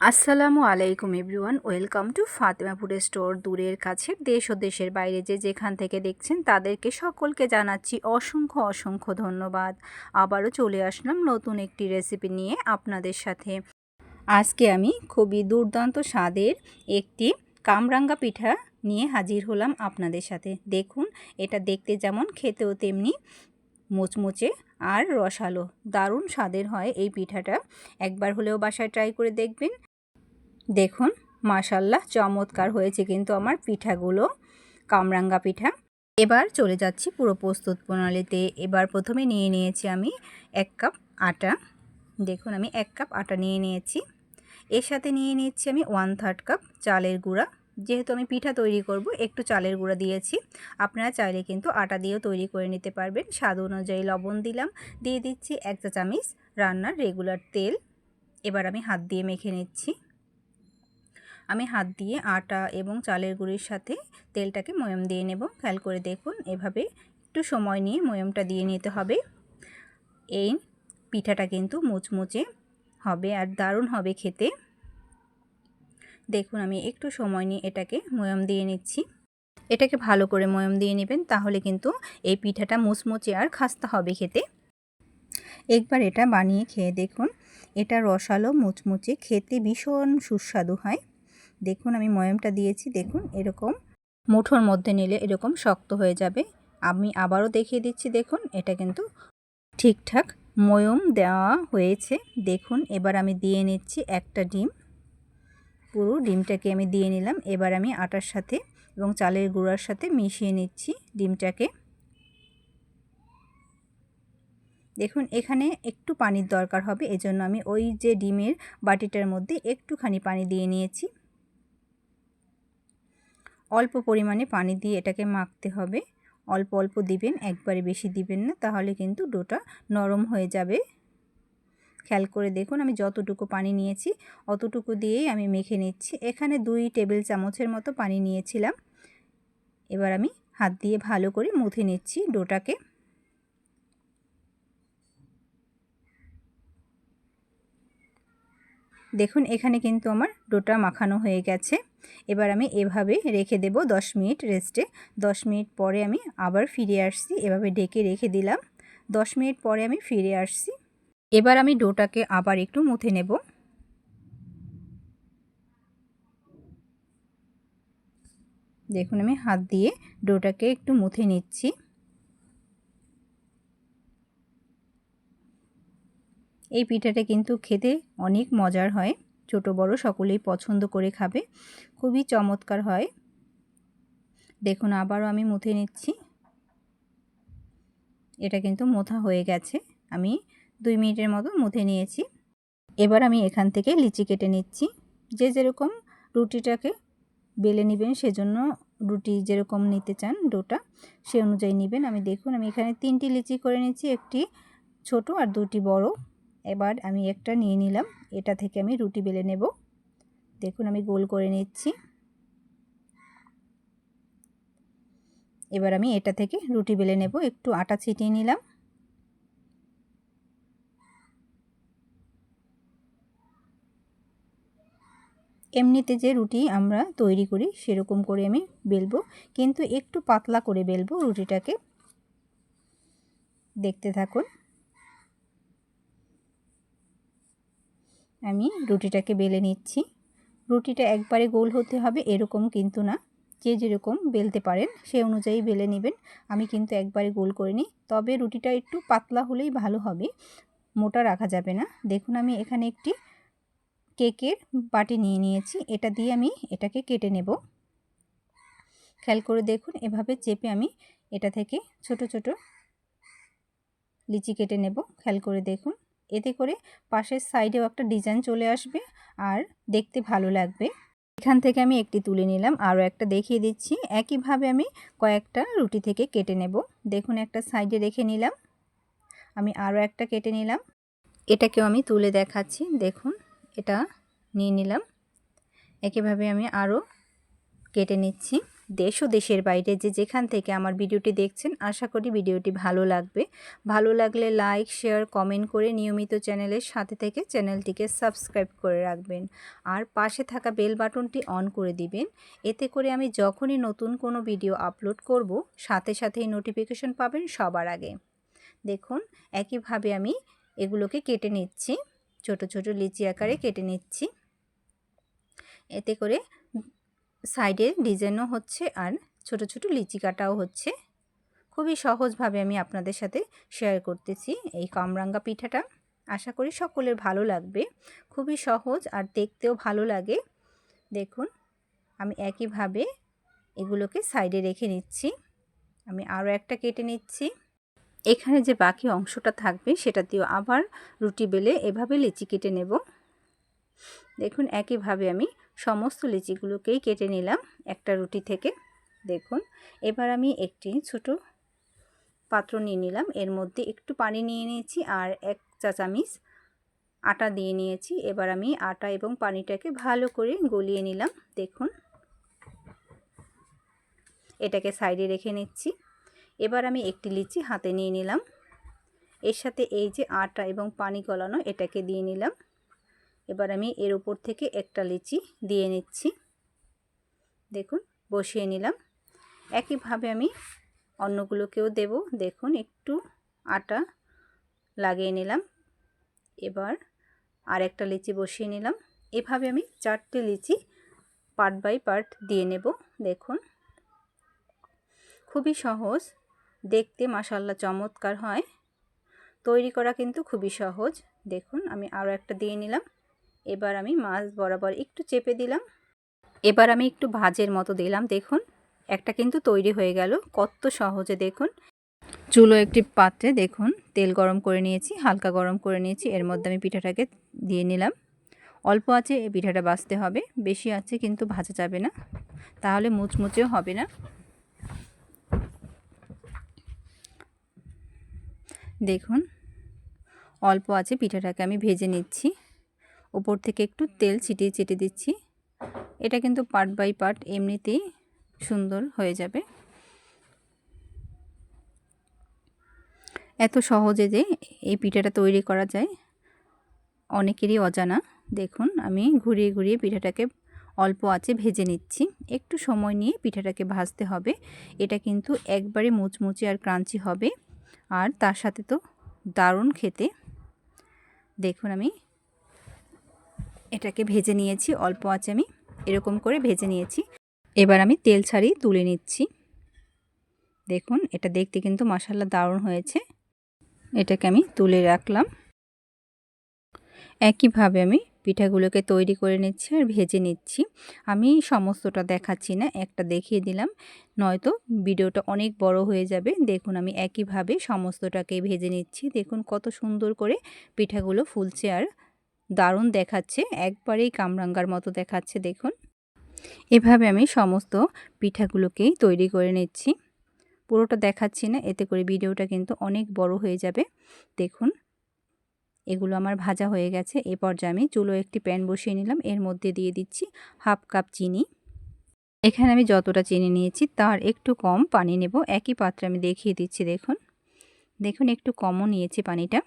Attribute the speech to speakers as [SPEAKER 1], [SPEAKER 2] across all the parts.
[SPEAKER 1] আসসালামু আলাইকুম everyone, welcome to ফাতেমাপুরের স্টোর দূরের কাছে, দেশ ও দেশের বাইরে যে যেখান থেকে দেখছেন তাদেরকে সকলকে জানাচ্ছি অসংখ্য অসংখ্য ধন্যবাদ। আবারও চলে আসলাম নতুন একটি রেসিপি নিয়ে আপনাদের সাথে। আজকে আমি খুবই দুর্দান্ত স্বাদের একটি কামরাঙ্গা পিঠা নিয়ে হাজির হলাম আপনাদের সাথে। দেখুন, এটা দেখতে যেমন খেতেও তেমনি মুচমুচে আর রসালো। দারুণ স্বাদের হয় এই পিঠাটা। একবার হলেও বাসায় ট্রাই করে দেখবেন। দেখুন, মাশাল্লাহ চমৎকার হয়েছে কিন্তু আমার পিঠাগুলো, কামরাঙ্গা পিঠা। এবার চলে যাচ্ছি পুরো প্রস্তুত প্রণালীতে। এবার প্রথমে নিয়ে নিয়েছি আমি এক কাপ আটা। দেখুন, আমি এক কাপ আটা নিয়ে নিয়েছি। এর সাথে নিয়ে নিচ্ছি আমি ওয়ান থার্ড কাপ চালের গুঁড়া। যেহেতু আমি পিঠা তৈরি করব, একটু চালের গুঁড়া দিয়েছি। আপনারা চাইলে কিন্তু আটা দিয়েও তৈরি করে নিতে পারবেন। স্বাদ অনুযায়ী লবণ দিলাম। দিয়ে দিচ্ছি এক চা চামিচ রান্নার রেগুলার তেল। এবার আমি হাত দিয়ে মেখে নিচ্ছি। আমি হাত দিয়ে আটা এবং চালের গুঁড়ির সাথে তেলটাকে ময়ম দিয়ে নেব। খেয়াল করে দেখুন, এভাবে একটু সময় নিয়ে ময়মটা দিয়ে নিতে হবে। এই পিঠাটা কিন্তু মুচমুচে হবে আর দারুণ হবে খেতে। দেখুন, আমি একটু সময় নিয়ে এটাকে ময়ম দিয়ে নিচ্ছি। এটাকে ভালো করে ময়ম দিয়ে নেবেন, তাহলে কিন্তু এই পিঠাটা মুচমুচে আর খাস্তা হবে খেতে। একবার এটা বানিয়ে খেয়ে দেখুন, এটা রসালো, মুচমুচে, খেতে ভীষণ সুস্বাদু হয়। দেখুন আমি ময়মটা দিয়েছি, দেখুন এরকম মুঠোর মধ্যে নিলে এরকম শক্ত হয়ে যাবে। আমি আবারও দেখিয়ে দিচ্ছি, দেখুন এটা কিন্তু ঠিকঠাক ময়ম দেওয়া হয়েছে। দেখুন এবার আমি দিয়ে নিচ্ছি একটা ডিম। পুরো ডিমটাকে আমি দিয়ে নিলাম, এবার আমি আটার সাথে এবং চালের গুঁড়ার সাথে মিশিয়ে নিচ্ছি ডিমটাকে। দেখুন এখানে একটু পানির দরকার হবে, এজন্য আমি ওই যে ডিমের বাটিটার মধ্যে একটুখানি পানি দিয়ে নিয়েছি। অল্প পরিমাণে পানি দিয়ে এটাকে মাখতে হবে। অল্প অল্প দিবেন, একবারে বেশি দিবেন না, তাহলে কিন্তু ডোটা নরম হয়ে যাবে। খেয়াল করে দেখুন, আমি যতটুকু পানি নিয়েছি, অতটুকু দিয়েই আমি মেখে নিচ্ছি। এখানে দুই টেবিল চামচের মতো পানি নিয়েছিলাম। এবার আমি হাত দিয়ে ভালো করে মুথে নিচ্ছি ডোটাকে। দেখুন, এখানে কিন্তু আমার ডোটা মাখানো হয়ে গেছে। এবার আমি এভাবে রেখে দেব 10 মিনিট রেস্টে। 10 মিনিট পরে আমি আবার ফিরে আসছি, এভাবে ডেকে রেখে দিলাম। 10 মিনিট পরে আমি ফিরে আসছি। এবার আমি ডোটাকে আবার একটু মুথে নেব। দেখুন, আমি হাত দিয়ে ডোটাকে একটু মুথে নিচ্ছি। এই পিঠাটা কিন্তু খেতে অনেক মজার হয়। ছোট, বড় সকলেই পছন্দ করে খাবে। খুবই চমৎকার হয়। দেখুন, আবারও আমি মুথে নিচ্ছি। এটা কিন্তু মোথা হয়ে গেছে। আমি দুই মিনিটের মতো মুথে নিয়েছি। এবার আমি এখান থেকে লিচি কেটে নিচ্ছি। যে যেরকম রুটিটাকে বেলে নেবেন, সেজন্য রুটি যেরকম নিতে চান, ডোটা, সে অনুযায়ী নেবেন। আমি দেখুন, আমি এখানে তিনটি লিচি করে নিচ্ছি একটি ছোট আর দুটি বড়। এবার আমি একটা নিয়ে নিলাম। এটা থেকে আমি রুটি বেলে নেব। দেখুন, আমি গোল করে নিচ্ছি। এবার আমি এটা থেকে রুটি বেলে নেব। একটু আটা ছিটিয়ে নিলাম। এমনিতে যে রুটি আমরা তৈরি করি, সেরকম করে আমি বেলবো। কিন্তু একটু পাতলা করে বেলবো রুটিটাকে। দেখতে থাকুন। আমি রুটিটাকে বেলে নিচ্ছি। রুটিটা একবারে গোল হতে হবে এরকম কিন্তু না। যে যেরকম বেলতে পারেন সে অনুযায়ী বেলে নেবেন। আমি কিন্তু একবারে গোল করে নিই। তবে রুটিটা একটু পাতলা হলেই ভালো হবে। মোটা রাখা যাবে না। দেখুন আমি এখানে একটি কেকের বাটি নিয়ে নিয়েছি। এটা দিয়ে আমি এটাকে কেটে নেব। খেয়াল করে দেখুন, এভাবে চেপে আমি এটা থেকে ছোট ছোট লিচি কেটে নেব। খেয়াল করে দেখুন। এতে করে পাশের সাইডেও একটা ডিজাইন চলে আসবে আর দেখতে ভালো লাগবে। এখান থেকে আমি একটি তুলে নিলাম। আরও একটা দেখিয়ে দিচ্ছি। একইভাবে আমি কয়েকটা রুটি থেকে কেটে নেব। দেখুন, একটা সাইডে রেখে নিলাম। আমি আরও একটা কেটে নিলাম। এটাকেও আমি তুলে দেখাচ্ছি। দেখুন, এটা নিয়ে নিলাম। একইভাবে আমি আরও কেটে নিচ্ছি। দেশ ও দেশের বাইরে যে যেখান থেকে আমার ভিডিওটি দেখছেন, আশা করি ভিডিওটি ভালো লাগবে। ভালো লাগলে লাইক, শেয়ার, কমেন্ট করে নিয়মিত চ্যানেলের সাথে থেকে চ্যানেলটিকে সাবস্ক্রাইব করে রাখবেন। আর পাশে থাকা বেল বাটনটি অন করে দিবেন। এতে করে আমি যখনই নতুন কোনো ভিডিও আপলোড করব, সাথে সাথেই নোটিফিকেশন পাবেন সবার আগে। দেখুন, একইভাবে আমি এগুলোকে কেটে নিচ্ছি। ছোট ছোট লিচি আকারে কেটে নিচ্ছি। এতে করে সাইডে ডিজাইনও হচ্ছে আর ছোট ছোট লিচি কাটাও হচ্ছে। খুবই সহজভাবে আমি আপনাদের সাথে শেয়ার করতেছি এই কামরাঙ্গা পিঠাটা। আশা করি সকলের ভালো লাগবে। খুবই সহজ আর দেখতেও ভালো লাগে। দেখুন, আমি একইভাবে এগুলোকে সাইডে রেখে নিচ্ছি। আমি আরও একটা কেটে নিচ্ছি। এখানে যে বাকি অংশটা থাকবে সেটা দিয়েও আবার রুটি বেলে এভাবে লিচি কেটে নেব। দেখুন, একইভাবে আমি সমস্ত লিচিগুলোকেই কেটে নিলাম একটা রুটি থেকে। দেখুন, এবার আমি একটি ছোট পাত্র নিয়ে নিলাম। এর মধ্যে একটু পানি নিয়ে নিয়েছি আর এক চা চামিচ আটা দিয়ে নিয়েছি। এবার আমি আটা এবং পানিটাকে ভালো করে গলিয়ে নিলাম। দেখুন, এটাকে সাইডে রেখে নিচ্ছি। এবার আমি একটি লিচি হাতে নিয়ে নিলাম। এর সাথে এই যে আটা এবং পানি গলানো, এটাকে দিয়ে নিলাম। এবার আমি এর উপর থেকে একটা লিচি দিয়ে নিচ্ছি। দেখুন, বসিয়ে নিলাম। একইভাবে আমি অন্যগুলোকেও দেব। দেখুন, একটু আটা লাগিয়ে নিলাম। এবার আর একটা লিচি বসিয়ে নিলাম। এভাবে আমি চারটে লিচি পার্ট বাই পার্ট দিয়ে নেব। দেখুন, খুবই সহজ। দেখতে মাসাল্লা চমৎকার হয়। তৈরি করা কিন্তু খুবই সহজ। দেখুন, আমি আরও একটা দিয়ে নিলাম। এবার আমি মাছ বরাবর একটু চেপে দিলাম। এবার আমি একটু ভাজের মতো দিলাম, দেখুন। একটা কিন্তু তৈরি হয়ে গেল, কত সহজে দেখুন। চুলো একটি পাত্রে, দেখুন, তেল গরম করে নিয়েছি, হালকা গরম করে নিয়েছি, এর মধ্যে আমি পিঠাটাকে দিয়ে নিলাম। অল্প আছে, এই পিঠাটা বাছতে হবে, বেশি আছে কিন্তু ভাজা যাবে না, তাহলে মুচমুচেও হবে না। দেখুন, অল্প আছে, পিঠাটাকে আমি ভেজে নিচ্ছি। উপর থেকে একটু তেল ছিটিয়ে ছিটিয়ে দিচ্ছি। এটা কিন্তু পার্ট বাই পার্ট এমনিতেই সুন্দর হয়ে যাবে। এত সহজে যে এই পিঠাটা তৈরি করা যায়, অনেকেরই অজানা। দেখুন, আমি ঘুরিয়ে ঘুরিয়ে পিঠাটাকে অল্প আছে ভেজে নিচ্ছি। একটু সময় নিয়ে পিঠাটাকে ভাজতে হবে। এটা কিন্তু একবারে মুচমুচে আর ক্রাঞ্চি হবে। আর তার সাথে তো দারুণ খেতে। দেখুন আমি এটাকে ভেজে নিয়েছি, অল্প আছে আমি, এরকম করে ভেজে নিয়েছি। এবার আমি তেল ছাড়িয়ে তুলে নিচ্ছি। দেখুন, এটা দেখতে কিন্তু মশালা দারুণ হয়েছে। এটাকে আমি তুলে রাখলাম। একইভাবে আমি পিঠাগুলোকে তৈরি করে নিচ্ছি আর ভেজে নিচ্ছি। আমি সমস্তটা দেখাচ্ছি না, একটা দেখিয়ে দিলাম। নয়তো ভিডিওটা অনেক বড় হয়ে যাবে। দেখুন, আমি একইভাবে সমস্তটাকে ভেজে নিচ্ছি। দেখুন, কত সুন্দর করে পিঠাগুলো ফুলছে আর দারুণ দেখাচ্ছে, একবারেই কামরাঙ্গার মতো দেখাচ্ছে, দেখুন। এভাবে আমি সমস্ত পিঠাগুলোকেই তৈরি করে নিচ্ছি। পুরোটা দেখাচ্ছি না, এতে করে ভিডিওটা কিন্তু অনেক বড় হয়ে যাবে। দেখুন, এগুলো আমার ভাজা হয়ে গেছে। এ পর্যায়ে আমি চুলো একটি প্যান বসিয়ে নিলাম। এর মধ্যে দিয়ে দিচ্ছি হাফ কাপ চিনি। এখানে আমি যতটা চিনি নিয়েছি, তার একটু কম পানি নেব। একই পাত্রে আমি দেখিয়ে দিচ্ছি, দেখুন। দেখুন, একটু কমও নিয়েছি পানিটা।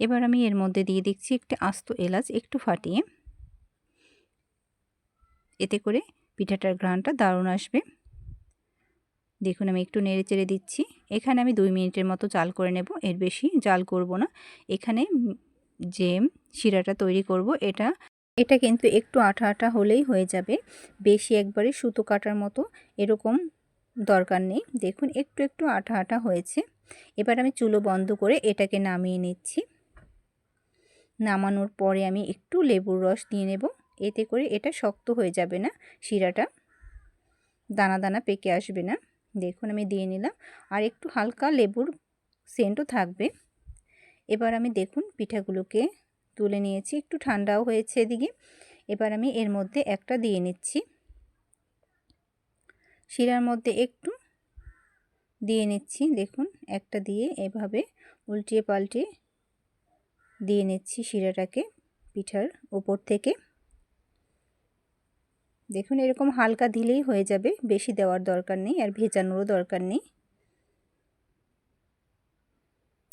[SPEAKER 1] এবার আমি এর মধ্যে দিয়ে দিচ্ছি একটি আস্ত এলাচ, একটু ফাটিয়ে। এতে করে পিঠাটার ঘ্রাণটা দারুণ আসবে। দেখুন, আমি একটু নেড়ে চেড়ে দিচ্ছি। এখানে আমি দুই মিনিটের মতো জাল করে নেব, এর বেশি জাল করব না। এখানে যে শিরাটা তৈরি করব, এটা এটা কিন্তু একটু আঠা আঠা হলেই হয়ে যাবে। বেশি একবারে সুতো কাটার মতো এরকম দরকার নেই। দেখুন, একটু একটু আঠা আঠা হয়েছে। এবার আমি চুলো বন্ধ করে এটাকে নামিয়ে নিচ্ছি। নামানোর পরে আমি একটু লেবুর রস দিয়ে নেব। এতে করে এটা শক্ত হয়ে যাবে না, শিরাটা দানা দানা পেকে আসবে না। দেখুন আমি দিয়ে নিলাম। আর একটু হালকা লেবুর সেন্টও থাকবে। এবার আমি দেখুন পিঠাগুলোকে তুলে নিয়েছি। একটু ঠান্ডাও হয়েছে এদিকে। এবার আমি এর মধ্যে একটা দিয়ে নিচ্ছি। শিরার মধ্যে একটু দিয়ে নিচ্ছি। দেখুন, একটা দিয়ে এভাবে উল্টিয়ে পাল্টিয়ে দিয়ে নিচ্ছি শিরাটাকে পিঠার ওপর থেকে। দেখুন, এরকম হালকা দিলেই হয়ে যাবে। বেশি দেওয়ার দরকার নেই আর ভেজানোরও দরকার নেই।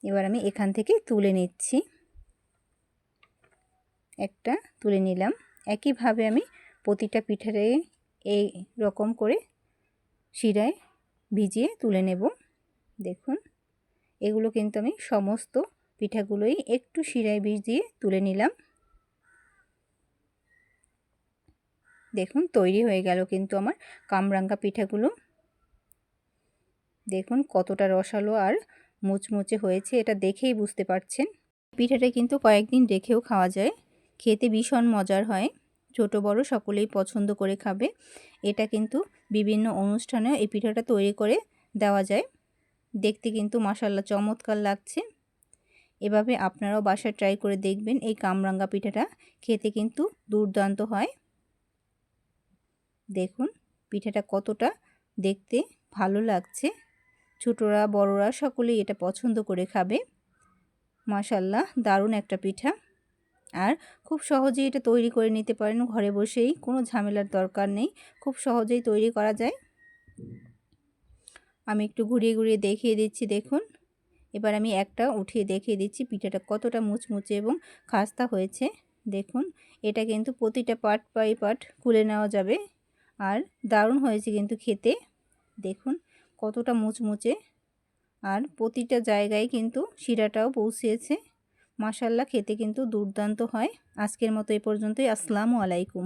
[SPEAKER 1] এবার আমি এখান থেকে তুলে নিচ্ছি। একটা তুলে নিলাম। একইভাবে আমি প্রতিটা পিঠারে এই রকম করে শিরায় ভিজিয়ে তুলে নেব। দেখুন, এগুলো কিন্তু আমি সমস্ত পিঠাগুলোই একটু শিরায় ভিজিয়ে তুলে নিলাম। দেখুন, তৈরি হয়ে গেল কিন্তু আমার কামরাঙ্গা পিঠাগুলো। দেখুন, কতটা রসালো আর মুচমুচে হয়েছে, এটা দেখেই বুঝতে পারছেন। পিঠাটা কিন্তু কয়েকদিন রেখেও খাওয়া যায়, খেতে ভীষণ মজার হয়। ছোট, বড় সকলেই পছন্দ করে খাবে। এটা কিন্তু বিভিন্ন অনুষ্ঠানেও এই পিঠাটা তৈরি করে দেওয়া যায়। দেখতে কিন্তু মাসাল্লা চমৎকার লাগছে। এভাবে আপনারাও বাসায় ট্রাই করে দেখবেন এই কামরাঙ্গা পিঠাটা। খেতে কিন্তু দুর্দান্ত হয়। দেখুন, পিঠাটা কতটা দেখতে ভালো লাগছে। ছোটরা, বড়রা সকলেই এটা পছন্দ করে খাবে। মাশাল্লাহ দারুণ একটা পিঠা। আর খুব সহজেই এটা তৈরি করে নিতে পারেন ঘরে বসেই, কোনো ঝামেলার দরকার নেই। খুব সহজেই তৈরি করা যায়। আমি একটু ঘুরিয়ে ঘুরিয়ে দেখিয়ে দিচ্ছি, দেখুন। এবার আমি একটা উঠিয়ে দেখিয়ে দিচ্ছি, পিঠাটা কতটা মুচমুচে এবং খাস্তা হয়েছে। দেখুন, এটা কিন্তু প্রতিটা পার্ট বাই পার্ট খুলে নেওয়া যাবে। আর দারুণ হয়েছে কিন্তু খেতে। দেখুন, কতটা মুচমুচে। আর প্রতিটা জায়গায় কিন্তু শিরাটাও পৌঁছিয়েছে মাসাল্লা খেতে কিন্তু দুর্দান্ত হয়। আজকের মতো এ পর্যন্তই। আসসালামু আলাইকুম।